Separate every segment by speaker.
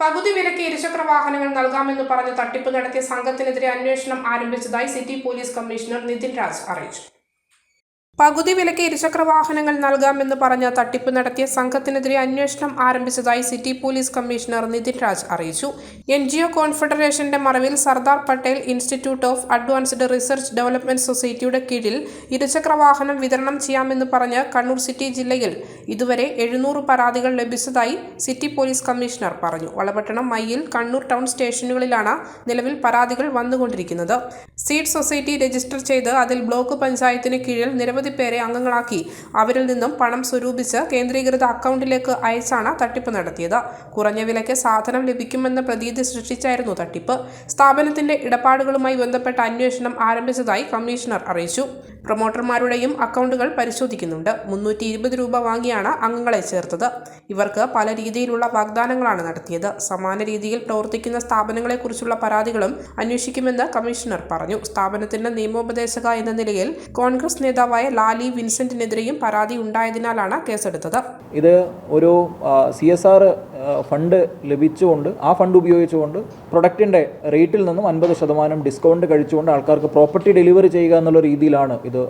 Speaker 1: പകുതി വിലയ്ക്ക് ഇരുചക്ര വാഹനങ്ങൾ നൽകാമെന്ന് പറഞ്ഞ് തട്ടിപ്പ് നടത്തിയ സംഘത്തിനെതിരെ അന്വേഷണം ആരംഭിച്ചതായി city police commissioner Nitin Raj അറിയിച്ചു. പകുതി വിലയ്ക്ക് ഇരുചക്ര വാഹനങ്ങൾ നൽകാമെന്ന് പറഞ്ഞ് തട്ടിപ്പ് നടത്തിയ സംഘത്തിനെതിരെ അന്വേഷണം ആരംഭിച്ചതായി city police commissioner Nitin Raj അറിയിച്ചു. എൻ ജി ഒ കോൺഫെഡറേഷന്റെ മറവിൽ Sardar Patel institute of advanced research development സൊസൈറ്റിയുടെ കീഴിൽ ഇരുചക്ര വാഹനം വിതരണം ചെയ്യാമെന്ന് പറഞ്ഞ് കണ്ണൂർ സിറ്റി ജില്ലയിൽ ഇതുവരെ എഴുന്നൂറ് പരാതികൾ ലഭിച്ചതായി സിറ്റി പോലീസ് കമ്മീഷണർ പറഞ്ഞു. വളപട്ടണം മയ്യിൽ കണ്ണൂർ ടൗൺ സ്റ്റേഷനുകളിലാണ് നിലവിൽ പരാതികൾ വന്നുകൊണ്ടിരിക്കുന്നത്. സീഡ് സൊസൈറ്റി രജിസ്റ്റർ ചെയ്ത് അതിൽ ബ്ലോക്ക് പഞ്ചായത്തിന് കീഴിൽ നിരവധി പേരെ അംഗങ്ങളാക്കി. അവരിൽ നിന്നും പണം സ്വരൂപിച്ച് കേന്ദ്രീകൃത അക്കൗണ്ടിലേക്ക് അയച്ചാണ് തട്ടിപ്പ് നടത്തിയത്. കുറഞ്ഞ വിലയ്ക്ക് സാധനം ലഭിക്കുമെന്ന പ്രതീതി സൃഷ്ടിച്ചായിരുന്നു തട്ടിപ്പ്. സ്ഥാപനത്തിന്റെ ഇടപാടുകളുമായി ബന്ധപ്പെട്ട അന്വേഷണം ആരംഭിച്ചതായി കമ്മീഷണർ അറിയിച്ചു. പ്രൊമോട്ടർമാരുടെയും അക്കൗണ്ടുകൾ പരിശോധിക്കുന്നുണ്ട്. മുന്നൂറ്റി ഇരുപത് രൂപ വാങ്ങിയാണ് അംഗങ്ങളെ ചേർത്തത്. ഇവർക്ക് പല രീതിയിലുള്ള വാഗ്ദാനങ്ങളാണ് നടത്തിയത്. സമാന രീതിയിൽ പ്രവർത്തിക്കുന്ന സ്ഥാപനങ്ങളെക്കുറിച്ചുള്ള പരാതികളും അന്വേഷിക്കുമെന്ന് കമ്മീഷണർ പറഞ്ഞു. സ്ഥാപനത്തിന്റെ നിയമോപദേശക എന്ന നിലയിൽ കോൺഗ്രസ് നേതാവായ ലാലി വിൻസെന്റിനെതിരെയും പരാതി ഉണ്ടായതിനാലാണ് കേസെടുത്തത്.
Speaker 2: ഇത് ഒരു സി എസ് ആർ ഫണ്ട് ലഭിച്ചുകൊണ്ട് ആ ഫണ്ട് ഉപയോഗിച്ചുകൊണ്ട് പ്രൊഡക്റ്റിന്റെ റേറ്റിൽ നിന്നും അൻപത് ശതമാനം ഡിസ്കൗണ്ട് കഴിച്ചുകൊണ്ട് ആൾക്കാർക്ക് പ്രോപ്പർട്ടി ഡെലിവറി ചെയ്യുക എന്നുള്ള രീതിയിലാണ് ഇത്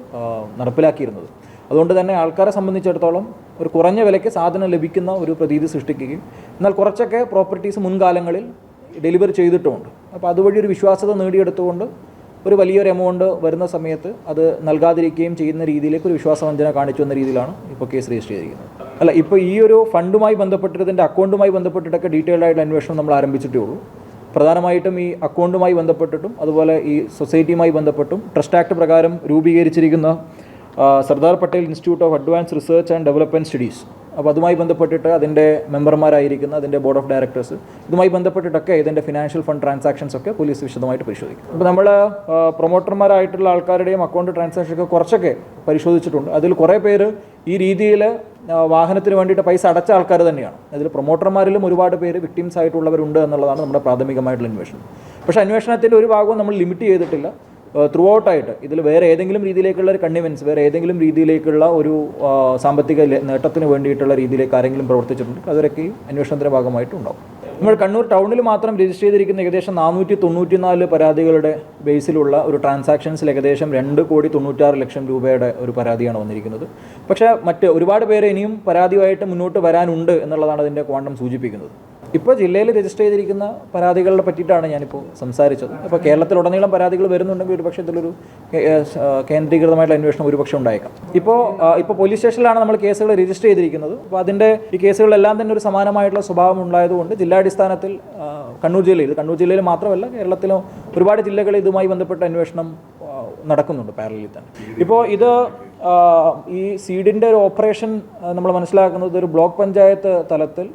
Speaker 2: നടപ്പിലാക്കിയിരുന്നത്. അതുകൊണ്ട് തന്നെ ആൾക്കാരെ സംബന്ധിച്ചിടത്തോളം ഒരു കുറഞ്ഞ വിലയ്ക്ക് സാധനം ലഭിക്കുന്ന ഒരു പ്രതീതി സൃഷ്ടിക്കുകയും എന്നാൽ കുറച്ചൊക്കെ പ്രോപ്പർട്ടീസ് മുൻകാലങ്ങളിൽ ഡെലിവറി ചെയ്തിട്ടുമുണ്ട് അപ്പോൾ അതുവഴി ഒരു വിശ്വാസത നേടിയെടുത്തുകൊണ്ട് ഒരു വലിയൊരു എമൗണ്ട് വരുന്ന സമയത്ത് അത് നൽകാതിരിക്കുകയും ചെയ്യുന്ന രീതിയിലേക്ക് ഒരു വിശ്വാസവഞ്ചന കാണിച്ചു എന്ന രീതിയിലാണ് ഇപ്പോൾ കേസ് രജിസ്റ്റർ ചെയ്തിരിക്കുന്നത്. അല്ല ഇപ്പോൾ ഈ ഒരു ഫണ്ടുമായി ബന്ധപ്പെട്ടിട്ട് ഇതിന്റെ അക്കൗണ്ടുമായി ബന്ധപ്പെട്ടിട്ടൊക്കെ ഡീറ്റെയിൽഡ് ആയിട്ടുള്ള അന്വേഷണം നമ്മൾ ആരംഭിച്ചിട്ടേ ഉള്ളൂ. പ്രധാനമായിട്ടും ഈ അക്കൗണ്ടുമായി ബന്ധപ്പെട്ടിട്ടും അതുപോലെ ഈ സൊസൈറ്റിയുമായി ബന്ധപ്പെട്ടും ട്രസ്റ്റ് ആക്ട് പ്രകാരം രൂപീകരിച്ചിരിക്കുന്ന Sardar Patel institute of advance research and development studies അപ്പോൾ അതുമായി ബന്ധപ്പെട്ടിട്ട് അതിന്റെ മെമ്പർമാരായിരിക്കുന്ന അതിന്റെ ബോർഡ് ഓഫ് ഡയറക്ടേഴ്സ് ഇതുമായി ബന്ധപ്പെട്ടിട്ടൊക്കെ ഇതിന്റെ ഫിനാൻഷ്യൽ ഫണ്ട് ട്രാൻസാക്ഷൻസ് ഒക്കെ പോലീസ് വിശദമായിട്ട് പരിശോധിക്കും. അപ്പോൾ നമ്മൾ പ്രൊമോട്ടർമാരായിട്ടുള്ള ആൾക്കാരുടെയും അക്കൗണ്ട് ട്രാൻസാക്ഷൻ ഒക്കെ കുറച്ചൊക്കെ പരിശോധിച്ചിട്ടുണ്ട്. അതിൽ കുറേ പേര് ഈ രീതിയിൽ വാഹനത്തിന് വേണ്ടിയിട്ട് പൈസ അടച്ച ആൾക്കാർ തന്നെയാണ്. അതിൽ പ്രൊമോട്ടർമാരിലും ഒരുപാട് പേര് വിക്ടിംസ് ആയിട്ടുള്ളവരുണ്ട് എന്നുള്ളതാണ് നമ്മുടെ പ്രാഥമികമായിട്ടുള്ള അന്വേഷണം. പക്ഷേ അന്വേഷണത്തിന്റെ ഒരു ഭാഗവും നമ്മൾ ലിമിറ്റ് ചെയ്തിട്ടില്ല. ത്രൂ ഔട്ടായിട്ട് ഇതിൽ വേറെ ഏതെങ്കിലും രീതിയിലേക്കുള്ള ഒരു കണ്ണിവൻസ് വേറെ ഏതെങ്കിലും രീതിയിലേക്കുള്ള ഒരു സാമ്പത്തിക നേട്ടത്തിന് വേണ്ടിയിട്ടുള്ള രീതിയിലേക്ക് ആരെങ്കിലും പ്രവർത്തിച്ചിട്ടുണ്ട് അവരൊക്കെ ഈ അന്വേഷണത്തിന്റെ ഭാഗമായിട്ട് ഉണ്ടാവും നമ്മൾ കണ്ണൂർ ടൗണിൽ മാത്രം രജിസ്റ്റർ ചെയ്തിരിക്കുന്ന ഏകദേശം നാനൂറ്റി തൊണ്ണൂറ്റി നാല് പരാതികളുടെ ബേസിലുള്ള ഒരു ട്രാൻസാക്ഷൻസിൽ ഏകദേശം രണ്ട് കോടി തൊണ്ണൂറ്റാറ് ലക്ഷം രൂപയുടെ ഒരു പരാതിയാണ് വന്നിരിക്കുന്നത്. പക്ഷേ മറ്റ് ഒരുപാട് പേര് ഇനിയും പരാതിയുമായിട്ട് മുന്നോട്ട് വരാനുണ്ട് എന്നുള്ളതാണ് അതിന്റെ ക്വാണ്ടം സൂചിപ്പിക്കുന്നത്. ഇപ്പോൾ ജില്ലയിൽ രജിസ്റ്റർ ചെയ്തിരിക്കുന്ന പരാതികളെ പറ്റിയിട്ടാണ് ഞാനിപ്പോൾ സംസാരിച്ചത്. അപ്പോൾ കേരളത്തിലുടനീളം പരാതികൾ വരുന്നുണ്ടെങ്കിൽ ഒരുപക്ഷെ ഇതിലൊരു കേന്ദ്രീകൃതമായിട്ടുള്ള അന്വേഷണം ഒരുപക്ഷെ ഉണ്ടായേക്കാം. ഇപ്പോൾ ഇപ്പോൾ പോലീസ് സ്റ്റേഷനിലാണ് നമ്മൾ കേസുകൾ രജിസ്റ്റർ ചെയ്തിരിക്കുന്നത്. അപ്പോൾ അതിന്റെ ഈ കേസുകളെല്ലാം തന്നെ ഒരു സമാനമായിട്ടുള്ള സ്വഭാവം ഉണ്ടായതുകൊണ്ട് ജില്ലാടിസ്ഥാനത്തിൽ കണ്ണൂർ ജില്ലയിൽ കണ്ണൂർ ജില്ലയിൽ മാത്രമല്ല കേരളത്തിലും ഒരുപാട് ജില്ലകളിൽ ഇതുമായി ബന്ധപ്പെട്ട അന്വേഷണം നടക്കുന്നുണ്ട് പാരലിൽ തന്നെ. ഇപ്പോൾ ഇത് ഈ സീഡിന്റെ ഒരു ഓപ്പറേഷൻ നമ്മൾ മനസ്സിലാക്കുന്നത് ഒരു ബ്ലോക്ക് പഞ്ചായത്ത് തലത്തിൽ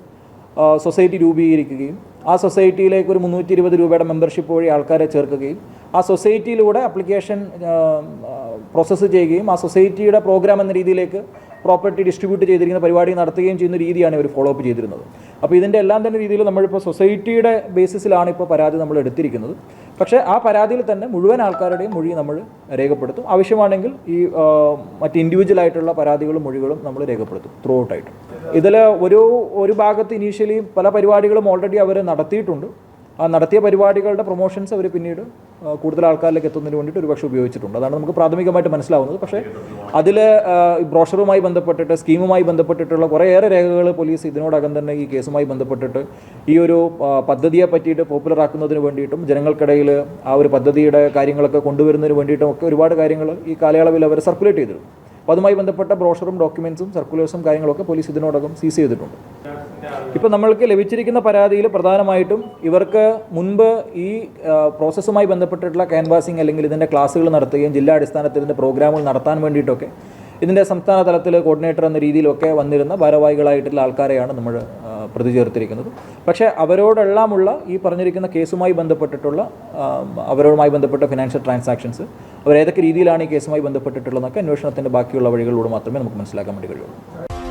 Speaker 2: സൊസൈറ്റി രൂപീകരിക്കുകയും ആ സൊസൈറ്റിയിലേക്ക് ഒരു മുന്നൂറ്റി ഇരുപത് രൂപയുടെ മെമ്പർഷിപ്പ് വഴി ആൾക്കാരെ ചേർക്കുകയും ആ സൊസൈറ്റിയിലൂടെ ആപ്ലിക്കേഷൻ പ്രോസസ്സ് ചെയ്യുകയും ആ സൊസൈറ്റിയുടെ പ്രോഗ്രാം എന്ന രീതിയിലേക്ക് പ്രോപ്പർട്ടി ഡിസ്ട്രിബ്യൂട്ട് ചെയ്തിരിക്കുന്ന പരിപാടി നടത്തുകയും ചെയ്യുന്ന രീതിയാണ് ഇവർ ഫോളോ അപ്പ് ചെയ്തിരുന്നത്. അപ്പോൾ ഇതിന്റെ എല്ലാം തന്നെ രീതിയിൽ നമ്മളിപ്പോൾ സൊസൈറ്റിയുടെ ബേസിസിലാണ് ഇപ്പോൾ പരാതി നമ്മൾ എടുത്തിരിക്കുന്നത്. പക്ഷേ ആ പരാതിയിൽ തന്നെ മുഴുവൻ ആൾക്കാരുടെയും മൊഴി നമ്മൾ രേഖപ്പെടുത്തും. ആവശ്യമാണെങ്കിൽ ഈ മറ്റ് ഇൻഡിവിജ്വൽ ആയിട്ടുള്ള പരാതികളും മൊഴികളും നമ്മൾ രേഖപ്പെടുത്തും ത്രൂ ഔട്ടായിട്ട് ഇതിൽ ഒരു ഒരു ഭാഗത്ത് ഇനീഷ്യലി പല പരിപാടികളും ഓൾറെഡി അവർ നടത്തിയിട്ടുണ്ട്. നടത്തിയ പരിപാടികളുടെ പ്രൊമോഷൻസ് അവർ പിന്നീട് കൂടുതൽ ആൾക്കാരിലേക്ക് എത്തുന്നതിന് വേണ്ടിയിട്ട് ഒരുപക്ഷെ ഉപയോഗിച്ചിട്ടുണ്ട്. അതാണ് നമുക്ക് പ്രാഥമികമായിട്ട് മനസ്സിലാവുന്നത്. പക്ഷേ അതിൽ ബ്രോഷറുമായി ബന്ധപ്പെട്ടിട്ട് സ്കീമുമായി ബന്ധപ്പെട്ടിട്ടുള്ള കുറേയേറെ രേഖകൾ പോലീസ് ഇതിനോടകം തന്നെ ഈ കേസുമായി ബന്ധപ്പെട്ടിട്ട് ഈ ഒരു ആ, പദ്ധതിയെ പറ്റിയിട്ട് പോപ്പുലർ ആക്കുന്നതിന് വേണ്ടിയിട്ടും ജനങ്ങൾക്കിടയിൽ ആ ഒരു പദ്ധതിയുടെ കാര്യങ്ങളൊക്കെ കൊണ്ടുവരുന്നതിന് വേണ്ടിയിട്ടും ഒക്കെ ഒരുപാട് കാര്യങ്ങൾ ഈ കാലയളവിൽ അവർ സർക്കുലേറ്റ് ചെയ്തിരുന്നു. അപ്പോൾ അതുമായി ബന്ധപ്പെട്ട ബ്രോഷറും ഡോക്യുമെൻസും സർക്കുലേഴ്സും കാര്യങ്ങളൊക്കെ പോലീസ് ഇതിനോടകം സീസ് ചെയ്തിട്ടുണ്ട്. ഇപ്പോൾ നമ്മൾക്ക് ലഭിച്ചിരിക്കുന്ന പരാതിയിൽ പ്രധാനമായിട്ടും ഇവർക്ക് മുൻപ് ഈ പ്രോസസ്സുമായി ബന്ധപ്പെട്ടിട്ടുള്ള ക്യാൻവാസിങ് അല്ലെങ്കിൽ ഇതിന്റെ ക്ലാസ്സുകൾ നടത്തുകയും ജില്ലാ അടിസ്ഥാനത്തിൽ ഇതിന്റെ പ്രോഗ്രാമുകൾ നടത്താൻ വേണ്ടിയിട്ടൊക്കെ ഇതിന്റെ സംസ്ഥാന തലത്തിൽ കോർഡിനേറ്റർ എന്ന രീതിയിലൊക്കെ വന്നിരുന്ന ഭാരവാഹികളായിട്ടുള്ള ആൾക്കാരെയാണ് നമ്മൾ പ്രതി ചേർത്തിരിക്കുന്നത് പക്ഷേ അവരോടെല്ലാമുള്ള ഈ പറഞ്ഞിരിക്കുന്ന കേസുമായി ബന്ധപ്പെട്ടിട്ടുള്ള അവരോടുമായി ബന്ധപ്പെട്ട ഫിനാൻഷ്യൽ ട്രാൻസാക്ഷൻസ് അവരേതൊക്കെ രീതിയിലാണ് ഈ കേസുമായി ബന്ധപ്പെട്ടിട്ടുള്ളതെന്നൊക്കെ അന്വേഷണത്തിന്റെ ബാക്കിയുള്ള വഴികളിലൂടെ മാത്രമേ നമുക്ക് മനസ്സിലാക്കാൻ വേണ്ടി കഴിയുള്ളൂ.